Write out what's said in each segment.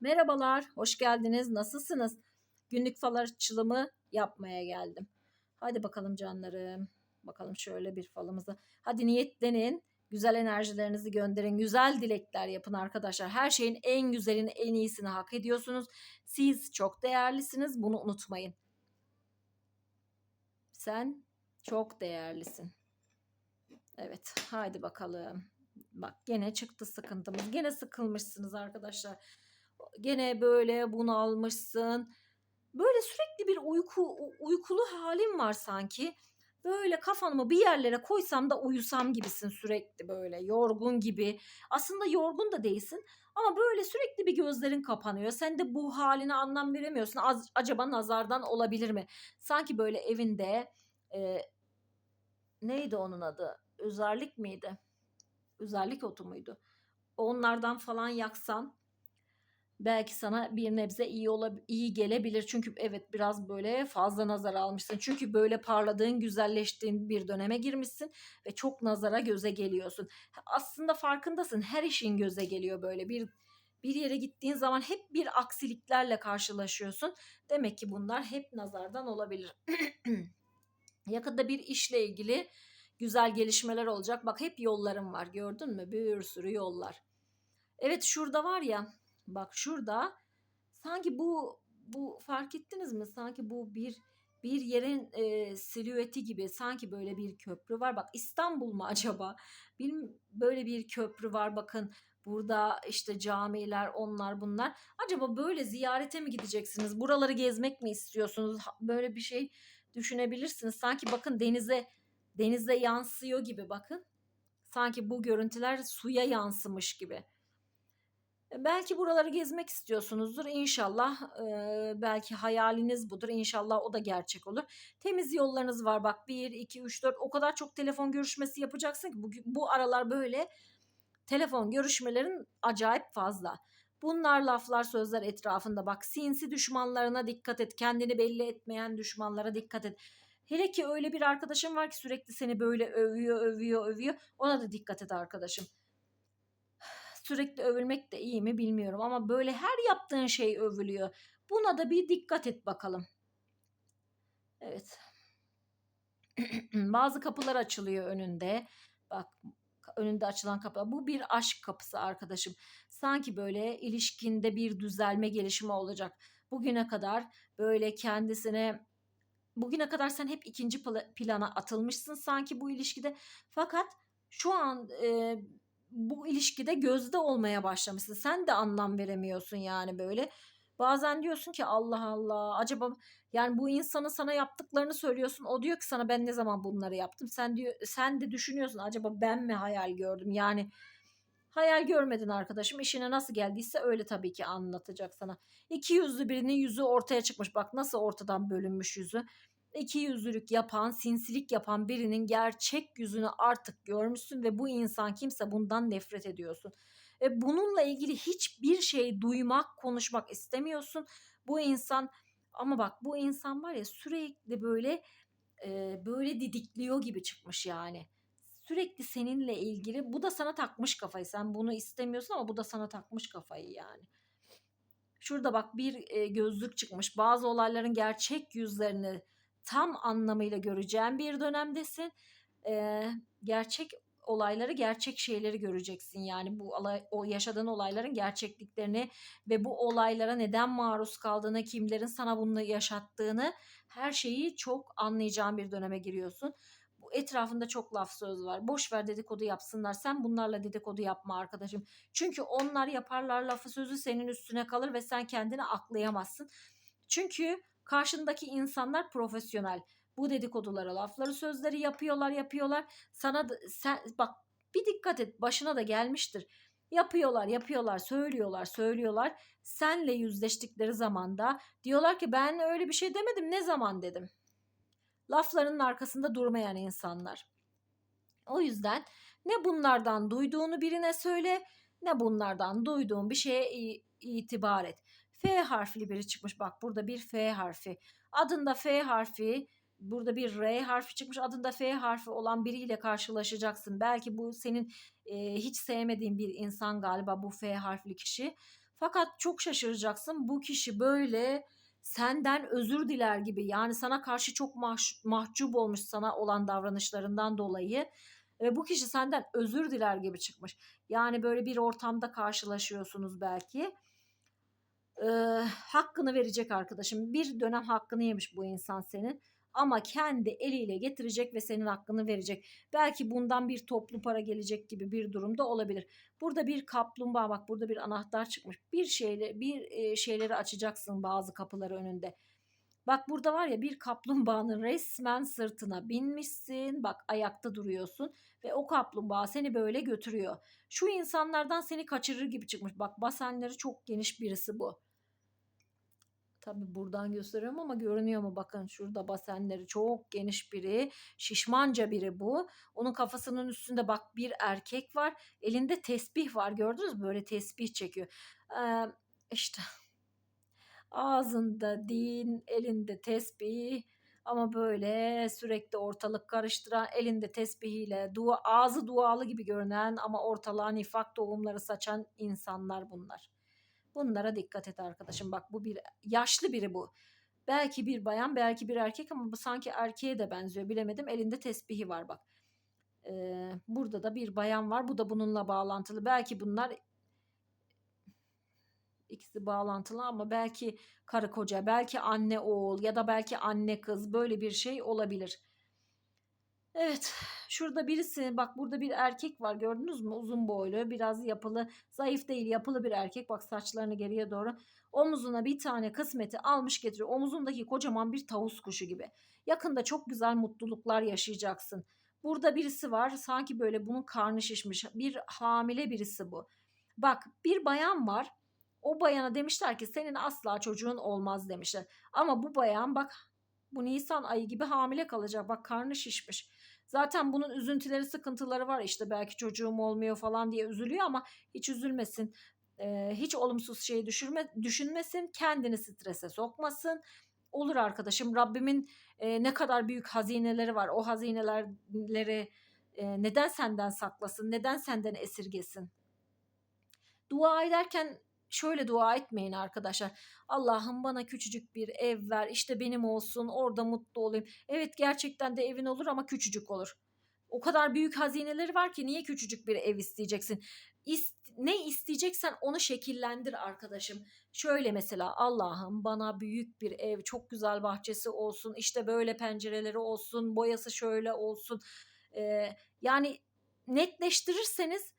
Merhabalar, hoş geldiniz. Nasılsınız? Günlük fal açılımı yapmaya geldim. Hadi bakalım canlarım. Bakalım şöyle bir falımızı. Hadi niyetlenin. Güzel enerjilerinizi gönderin. Güzel dilekler yapın arkadaşlar. Her şeyin en güzelini, en iyisini hak ediyorsunuz. Siz çok değerlisiniz. Bunu unutmayın. Sen çok değerlisin. Evet, haydi bakalım. Bak gene çıktı sıkıntımız. Gene sıkılmışsınız arkadaşlar. Gene böyle bunalmışsın. Böyle sürekli bir uyku uykulu halim var sanki. Böyle kafamı bir yerlere koysam da uyusam gibisin sürekli böyle yorgun gibi. Aslında yorgun da değilsin ama böyle sürekli bir gözlerin kapanıyor. Sen de bu haline anlam veremiyorsun. Az, acaba nazardan olabilir mi? Sanki böyle evinde e, neydi onun adı? Özellik miydi? Özellik otu muydu? Onlardan falan yaksan belki sana bir nebze iyi ola, iyi gelebilir. Çünkü evet biraz böyle fazla nazar almışsın. Çünkü böyle parladığın, güzelleştiğin bir döneme girmişsin ve çok nazara göze geliyorsun. Aslında farkındasın. Her işin göze geliyor böyle bir bir yere gittiğin zaman hep bir aksiliklerle karşılaşıyorsun. Demek ki bunlar hep nazardan olabilir. Yakında bir işle ilgili güzel gelişmeler olacak. Bak hep yollarım var gördün mü? Bir sürü yollar. Evet şurada var ya bak şurada sanki bu bu fark ettiniz mi? Sanki bu bir bir yerin e, silüeti gibi sanki böyle bir köprü var. Bak İstanbul mu acaba? Bilmiyorum böyle bir köprü var bakın. Burada işte camiler onlar bunlar. Acaba böyle ziyarete mi gideceksiniz? Buraları gezmek mi istiyorsunuz? Böyle bir şey düşünebilirsiniz. Sanki bakın denize denize yansıyor gibi bakın. Sanki bu görüntüler suya yansımış gibi. Belki buraları gezmek istiyorsunuzdur. İnşallah e, belki hayaliniz budur. İnşallah o da gerçek olur. Temiz yollarınız var. Bak 1, 2, 3, 4 o kadar çok telefon görüşmesi yapacaksın ki bu, bu aralar böyle telefon görüşmelerin acayip fazla. Bunlar laflar sözler etrafında bak sinsi düşmanlarına dikkat et. Kendini belli etmeyen düşmanlara dikkat et. Hele ki öyle bir arkadaşım var ki sürekli seni böyle övüyor, övüyor, övüyor. Ona da dikkat et arkadaşım. Sürekli övülmek de iyi mi bilmiyorum ama böyle her yaptığın şey övülüyor. Buna da bir dikkat et bakalım. Evet. Bazı kapılar açılıyor önünde. Bak önünde açılan kapı. Bu bir aşk kapısı arkadaşım. Sanki böyle ilişkinde bir düzelme gelişimi olacak. Bugüne kadar böyle kendisine bugüne kadar sen hep ikinci plana atılmışsın sanki bu ilişkide. Fakat şu an e, bu ilişkide gözde olmaya başlamışsın. Sen de anlam veremiyorsun yani böyle. Bazen diyorsun ki Allah Allah acaba yani bu insanın sana yaptıklarını söylüyorsun. O diyor ki sana ben ne zaman bunları yaptım. Sen diyor sen de düşünüyorsun acaba ben mi hayal gördüm? Yani hayal görmedin arkadaşım. İşine nasıl geldiyse öyle tabii ki anlatacak sana. İki yüzlü birinin yüzü ortaya çıkmış. Bak nasıl ortadan bölünmüş yüzü iki yüzlülük yapan, sinsilik yapan birinin gerçek yüzünü artık görmüşsün ve bu insan kimse bundan nefret ediyorsun. Ve bununla ilgili hiçbir şey duymak, konuşmak istemiyorsun. Bu insan ama bak bu insan var ya sürekli böyle e, böyle didikliyor gibi çıkmış yani. Sürekli seninle ilgili bu da sana takmış kafayı. Sen bunu istemiyorsun ama bu da sana takmış kafayı yani. Şurada bak bir e, gözlük çıkmış. Bazı olayların gerçek yüzlerini tam anlamıyla göreceğin bir dönemdesin. Ee, gerçek olayları, gerçek şeyleri göreceksin. Yani bu o yaşadığın olayların gerçekliklerini ve bu olaylara neden maruz kaldığını, kimlerin sana bunu yaşattığını her şeyi çok anlayacağın bir döneme giriyorsun. Bu etrafında çok laf söz var. Boş ver dedikodu yapsınlar. Sen bunlarla dedikodu yapma arkadaşım. Çünkü onlar yaparlar lafı sözü senin üstüne kalır ve sen kendini aklayamazsın. Çünkü Karşındaki insanlar profesyonel. Bu dedikodulara lafları sözleri yapıyorlar yapıyorlar. Sana da, sen bak bir dikkat et başına da gelmiştir. Yapıyorlar yapıyorlar söylüyorlar söylüyorlar. Senle yüzleştikleri zamanda diyorlar ki ben öyle bir şey demedim ne zaman dedim. Laflarının arkasında durmayan insanlar. O yüzden ne bunlardan duyduğunu birine söyle ne bunlardan duyduğun bir şeye itibar et. F harfli biri çıkmış. Bak burada bir F harfi. Adında F harfi burada bir R harfi çıkmış. Adında F harfi olan biriyle karşılaşacaksın. Belki bu senin e, hiç sevmediğin bir insan galiba bu F harfli kişi. Fakat çok şaşıracaksın bu kişi böyle senden özür diler gibi yani sana karşı çok mahş- mahcup olmuş sana olan davranışlarından dolayı ve bu kişi senden özür diler gibi çıkmış. Yani böyle bir ortamda karşılaşıyorsunuz belki. Ee, hakkını verecek arkadaşım. Bir dönem hakkını yemiş bu insan senin ama kendi eliyle getirecek ve senin hakkını verecek. Belki bundan bir toplu para gelecek gibi bir durumda olabilir. Burada bir kaplumbağa bak burada bir anahtar çıkmış. Bir şeyle bir e, şeyleri açacaksın bazı kapıları önünde. Bak burada var ya bir kaplumbağanın resmen sırtına binmişsin. Bak ayakta duruyorsun ve o kaplumbağa seni böyle götürüyor. Şu insanlardan seni kaçırır gibi çıkmış. Bak basenleri çok geniş birisi bu. Tabi buradan gösteriyorum ama görünüyor mu? Bakın şurada basenleri çok geniş biri. Şişmanca biri bu. Onun kafasının üstünde bak bir erkek var. Elinde tesbih var. Gördünüz mü? Böyle tesbih çekiyor. Ee, işte ağzında din, elinde tesbih ama böyle sürekli ortalık karıştıran, elinde tesbihiyle dua, ağzı dualı gibi görünen ama ortalığa nifak tohumları saçan insanlar bunlar. Bunlara dikkat et arkadaşım. Bak bu bir yaşlı biri bu. Belki bir bayan, belki bir erkek ama bu sanki erkeğe de benziyor. Bilemedim. Elinde tesbihi var bak. Ee, burada da bir bayan var. Bu da bununla bağlantılı. Belki bunlar ikisi bağlantılı ama belki karı koca, belki anne oğul ya da belki anne kız böyle bir şey olabilir. Evet, şurada birisi bak burada bir erkek var gördünüz mü? Uzun boylu, biraz yapılı, zayıf değil yapılı bir erkek. Bak saçlarını geriye doğru. Omuzuna bir tane kısmeti almış getiriyor. Omuzundaki kocaman bir tavus kuşu gibi. Yakında çok güzel mutluluklar yaşayacaksın. Burada birisi var sanki böyle bunun karnı şişmiş. Bir hamile birisi bu. Bak bir bayan var. O bayana demişler ki senin asla çocuğun olmaz demişler. Ama bu bayan bak bu Nisan ayı gibi hamile kalacak. Bak karnı şişmiş. Zaten bunun üzüntüleri, sıkıntıları var. İşte belki çocuğum olmuyor falan diye üzülüyor ama hiç üzülmesin. Ee, hiç olumsuz şey düşürme, düşünmesin. Kendini strese sokmasın. Olur arkadaşım Rabbimin e, ne kadar büyük hazineleri var. O hazineleri e, neden senden saklasın? Neden senden esirgesin? Dua ederken şöyle dua etmeyin arkadaşlar. Allah'ım bana küçücük bir ev ver. işte benim olsun. Orada mutlu olayım. Evet gerçekten de evin olur ama küçücük olur. O kadar büyük hazineleri var ki niye küçücük bir ev isteyeceksin? İst, ne isteyeceksen onu şekillendir arkadaşım. Şöyle mesela Allah'ım bana büyük bir ev, çok güzel bahçesi olsun, işte böyle pencereleri olsun, boyası şöyle olsun. Ee, yani netleştirirseniz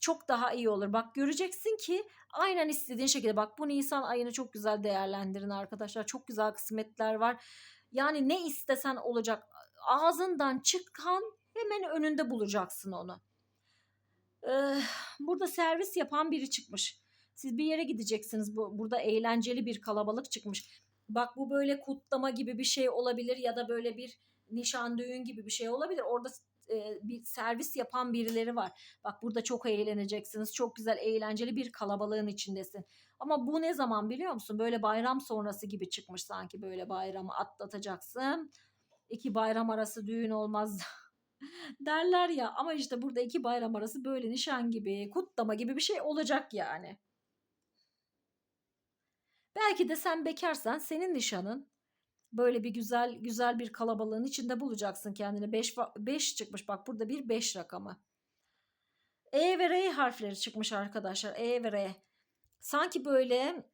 çok daha iyi olur. Bak göreceksin ki aynen istediğin şekilde bak bu Nisan ayını çok güzel değerlendirin arkadaşlar. Çok güzel kısmetler var. Yani ne istesen olacak. Ağzından çıkan hemen önünde bulacaksın onu. Ee, burada servis yapan biri çıkmış. Siz bir yere gideceksiniz. Bu, burada eğlenceli bir kalabalık çıkmış. Bak bu böyle kutlama gibi bir şey olabilir ya da böyle bir nişan düğün gibi bir şey olabilir. Orada e, bir servis yapan birileri var. Bak burada çok eğleneceksiniz. Çok güzel eğlenceli bir kalabalığın içindesin. Ama bu ne zaman biliyor musun? Böyle bayram sonrası gibi çıkmış sanki böyle bayramı atlatacaksın. İki bayram arası düğün olmaz derler ya ama işte burada iki bayram arası böyle nişan gibi kutlama gibi bir şey olacak yani. Belki de sen bekarsan senin nişanın böyle bir güzel güzel bir kalabalığın içinde bulacaksın kendini. 5 5 çıkmış bak burada bir 5 rakamı. E ve R harfleri çıkmış arkadaşlar. E ve R. Sanki böyle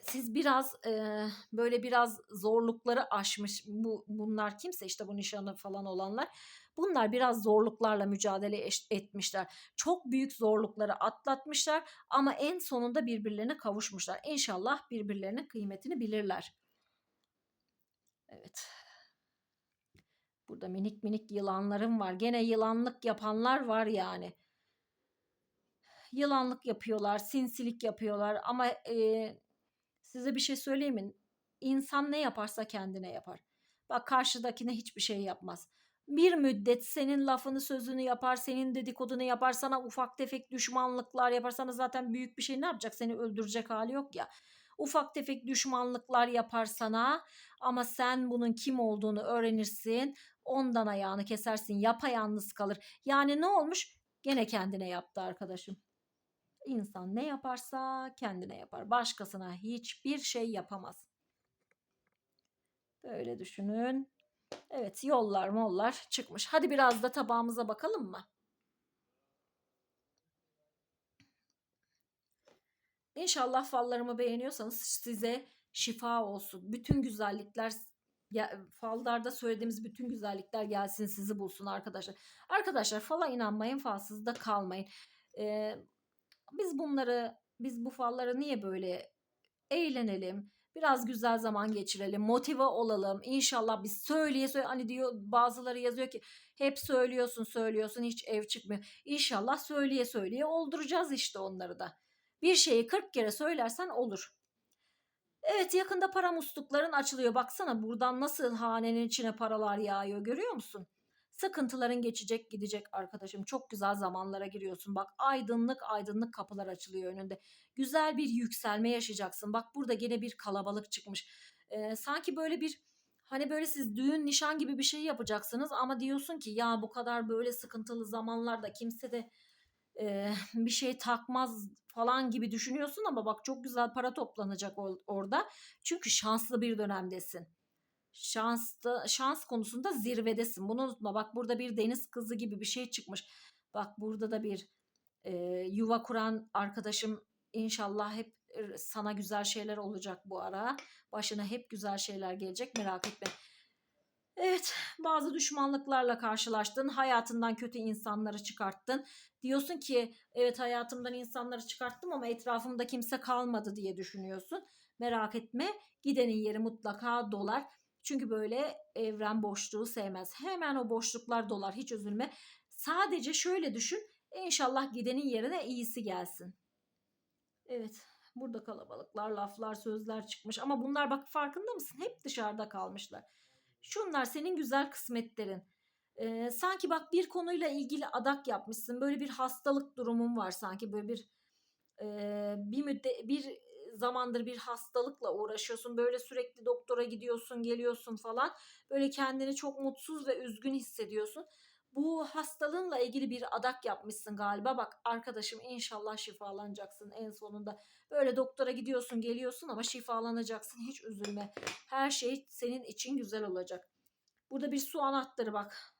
siz biraz e, böyle biraz zorlukları aşmış bu bunlar kimse işte bu nişanı falan olanlar bunlar biraz zorluklarla mücadele etmişler. Çok büyük zorlukları atlatmışlar ama en sonunda birbirlerine kavuşmuşlar. İnşallah birbirlerinin kıymetini bilirler. Evet. Burada minik minik yılanlarım var. Gene yılanlık yapanlar var yani. Yılanlık yapıyorlar, sinsilik yapıyorlar ama e, size bir şey söyleyeyim mi? İnsan ne yaparsa kendine yapar. Bak karşıdakine hiçbir şey yapmaz. Bir müddet senin lafını sözünü yapar, senin dedikodunu yapar, sana ufak tefek düşmanlıklar yapar. Sana zaten büyük bir şey ne yapacak? Seni öldürecek hali yok ya ufak tefek düşmanlıklar yapar sana ama sen bunun kim olduğunu öğrenirsin. Ondan ayağını kesersin yapayalnız kalır. Yani ne olmuş? Gene kendine yaptı arkadaşım. İnsan ne yaparsa kendine yapar. Başkasına hiçbir şey yapamaz. Böyle düşünün. Evet yollar mollar çıkmış. Hadi biraz da tabağımıza bakalım mı? İnşallah fallarımı beğeniyorsanız size şifa olsun. Bütün güzellikler fallarda söylediğimiz bütün güzellikler gelsin sizi bulsun arkadaşlar. Arkadaşlar fala inanmayın falsız da kalmayın. Ee, biz bunları biz bu falları niye böyle eğlenelim? Biraz güzel zaman geçirelim, motive olalım. İnşallah biz söyleye söyle hani diyor bazıları yazıyor ki hep söylüyorsun söylüyorsun hiç ev çıkmıyor. İnşallah söyleye söyleye olduracağız işte onları da. Bir şeyi 40 kere söylersen olur. Evet yakında para muslukların açılıyor. Baksana buradan nasıl hanenin içine paralar yağıyor görüyor musun? Sıkıntıların geçecek gidecek arkadaşım. Çok güzel zamanlara giriyorsun. Bak aydınlık aydınlık kapılar açılıyor önünde. Güzel bir yükselme yaşayacaksın. Bak burada gene bir kalabalık çıkmış. Ee, sanki böyle bir hani böyle siz düğün nişan gibi bir şey yapacaksınız ama diyorsun ki ya bu kadar böyle sıkıntılı zamanlarda kimse de e, bir şey takmaz falan gibi düşünüyorsun ama bak çok güzel para toplanacak or- orada. Çünkü şanslı bir dönemdesin. Şanslı, şans konusunda zirvedesin. Bunu unutma. Bak burada bir deniz kızı gibi bir şey çıkmış. Bak burada da bir e, yuva kuran arkadaşım inşallah hep e, sana güzel şeyler olacak bu ara. Başına hep güzel şeyler gelecek merak etme. Evet, bazı düşmanlıklarla karşılaştın, hayatından kötü insanları çıkarttın. Diyorsun ki evet hayatımdan insanları çıkarttım ama etrafımda kimse kalmadı diye düşünüyorsun. Merak etme, gidenin yeri mutlaka dolar. Çünkü böyle evren boşluğu sevmez. Hemen o boşluklar dolar, hiç üzülme. Sadece şöyle düşün, İnşallah gidenin yerine iyisi gelsin. Evet, burada kalabalıklar, laflar, sözler çıkmış ama bunlar bak farkında mısın? Hep dışarıda kalmışlar. Şunlar senin güzel kısmetlerin. Ee, sanki bak bir konuyla ilgili adak yapmışsın. Böyle bir hastalık durumun var sanki böyle bir e, bir müddet bir zamandır bir hastalıkla uğraşıyorsun. Böyle sürekli doktora gidiyorsun, geliyorsun falan. Böyle kendini çok mutsuz ve üzgün hissediyorsun. Bu hastalığınla ilgili bir adak yapmışsın galiba. Bak arkadaşım inşallah şifalanacaksın en sonunda. Böyle doktora gidiyorsun, geliyorsun ama şifalanacaksın. Hiç üzülme. Her şey senin için güzel olacak. Burada bir su anahtarı bak.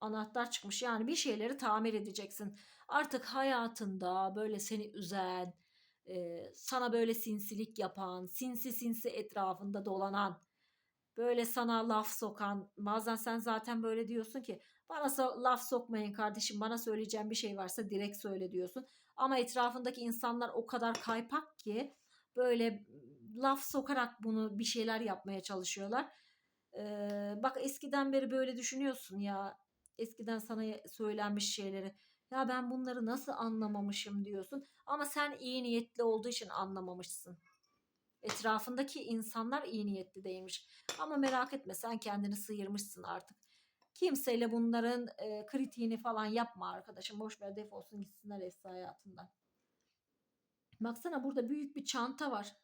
Anahtar çıkmış. Yani bir şeyleri tamir edeceksin. Artık hayatında böyle seni üzen, sana böyle sinsilik yapan, sinsi sinsi etrafında dolanan, böyle sana laf sokan, bazen sen zaten böyle diyorsun ki bana laf sokmayın kardeşim, bana söyleyeceğim bir şey varsa direkt söyle diyorsun. Ama etrafındaki insanlar o kadar kaypak ki böyle laf sokarak bunu bir şeyler yapmaya çalışıyorlar. Ee, bak eskiden beri böyle düşünüyorsun ya. Eskiden sana söylenmiş şeyleri. Ya ben bunları nasıl anlamamışım diyorsun. Ama sen iyi niyetli olduğu için anlamamışsın. Etrafındaki insanlar iyi niyetli değilmiş. Ama merak etme sen kendini sıyırmışsın artık. Kimseyle bunların e, kritiğini falan yapma arkadaşım. Boş ver defolsun gitsinler eski hayatından. Baksana burada büyük bir çanta var.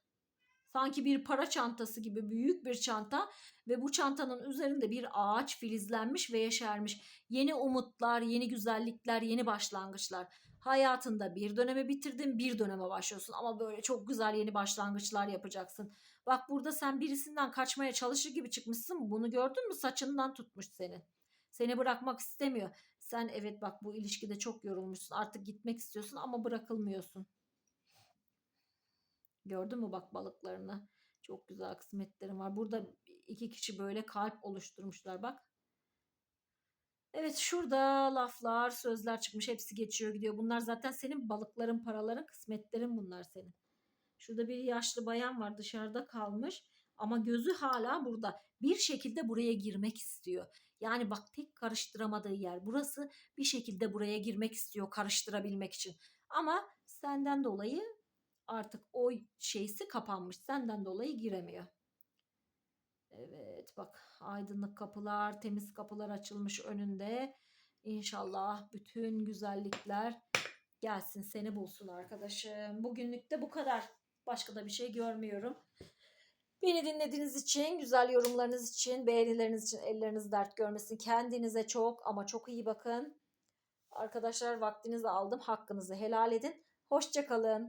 Sanki bir para çantası gibi büyük bir çanta ve bu çantanın üzerinde bir ağaç filizlenmiş ve yeşermiş. Yeni umutlar, yeni güzellikler, yeni başlangıçlar. Hayatında bir dönemi bitirdin, bir döneme başlıyorsun ama böyle çok güzel yeni başlangıçlar yapacaksın. Bak burada sen birisinden kaçmaya çalışır gibi çıkmışsın. Bunu gördün mü? Saçından tutmuş seni. Seni bırakmak istemiyor. Sen evet bak bu ilişkide çok yorulmuşsun. Artık gitmek istiyorsun ama bırakılmıyorsun. Gördün mü bak balıklarını? Çok güzel kısmetlerim var. Burada iki kişi böyle kalp oluşturmuşlar bak. Evet şurada laflar, sözler çıkmış. Hepsi geçiyor gidiyor. Bunlar zaten senin balıkların, paraların, kısmetlerin bunlar senin. Şurada bir yaşlı bayan var dışarıda kalmış ama gözü hala burada. Bir şekilde buraya girmek istiyor. Yani bak tek karıştıramadığı yer burası. Bir şekilde buraya girmek istiyor karıştırabilmek için. Ama senden dolayı artık o şeysi kapanmış. Senden dolayı giremiyor. Evet bak aydınlık kapılar, temiz kapılar açılmış önünde. İnşallah bütün güzellikler gelsin seni bulsun arkadaşım. Bugünlük de bu kadar. Başka da bir şey görmüyorum. Beni dinlediğiniz için, güzel yorumlarınız için, beğenileriniz için elleriniz dert görmesin. Kendinize çok ama çok iyi bakın. Arkadaşlar vaktinizi aldım. Hakkınızı helal edin. Hoşça kalın.